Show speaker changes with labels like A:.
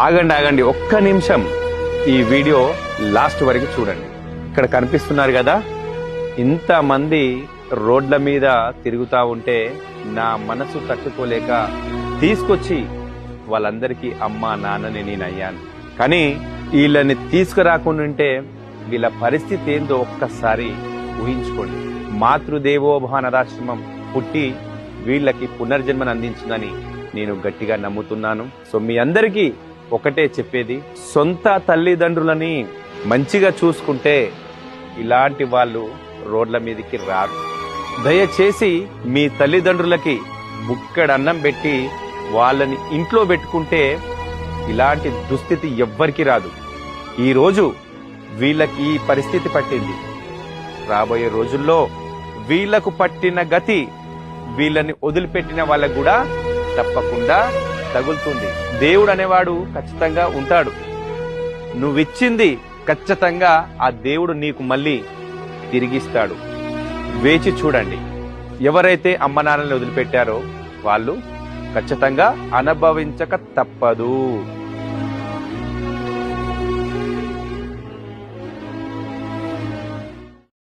A: ఆగండి ఆగండి. ఒక్క నిమిషం. ఈ వీడియో లాస్ట్ వరకు చూడండి. ఇక్కడ కనిపిస్తున్నారు కదా ఇంతమంది రోడ్ల మీద తిరుగుతూ ఉంటే నా మనసు తట్టుకోలేక తీసుకొచ్చి వాళ్ళందరికీ అమ్మ నాన్నని నేను అయ్యాను. కానీ వీళ్ళని తీసుకురాకుండా ఉంటే వీళ్ళ పరిస్థితి ఏందో ఒక్కసారి ఊహించుకోండి. మాతృదేవోభానరాశ్రమం పుట్టి వీళ్ళకి పునర్జన్మను అందించిందని నేను గట్టిగా నమ్ముతున్నాను. సో మీ అందరికీ ఒకటే చెప్పేది సొంత తల్లిదండ్రులని మంచిగా చూసుకుంటే ఇలాంటి వాళ్ళు రోడ్ల మీదకి రారు. దయచేసి మీ తల్లిదండ్రులకి ముక్కడన్నం పెట్టి వాళ్ళని ఇంట్లో పెట్టుకుంటే ఇలాంటి దుస్థితి ఎవ్వరికి రాదు. ఈరోజు వీళ్ళకి ఈ పరిస్థితి పట్టింది. రాబోయే రోజుల్లో వీళ్ళకు పట్టిన గతి వీళ్ళని వదిలిపెట్టిన వాళ్ళకు కూడా తప్పకుండా తగులుతుంది. దేవుడు అనేవాడు ఖచ్చితంగా ఉంటాడు. నువ్విచ్చింది ఖచ్చితంగా ఆ దేవుడు నీకు మళ్ళీ తిరిగిస్తాడు. వేచి చూడండి. ఎవరైతే అమ్మ నాన్నని వదిలిపెట్టారో వాళ్ళు ఖచ్చితంగా అనుభవించక తప్పదు.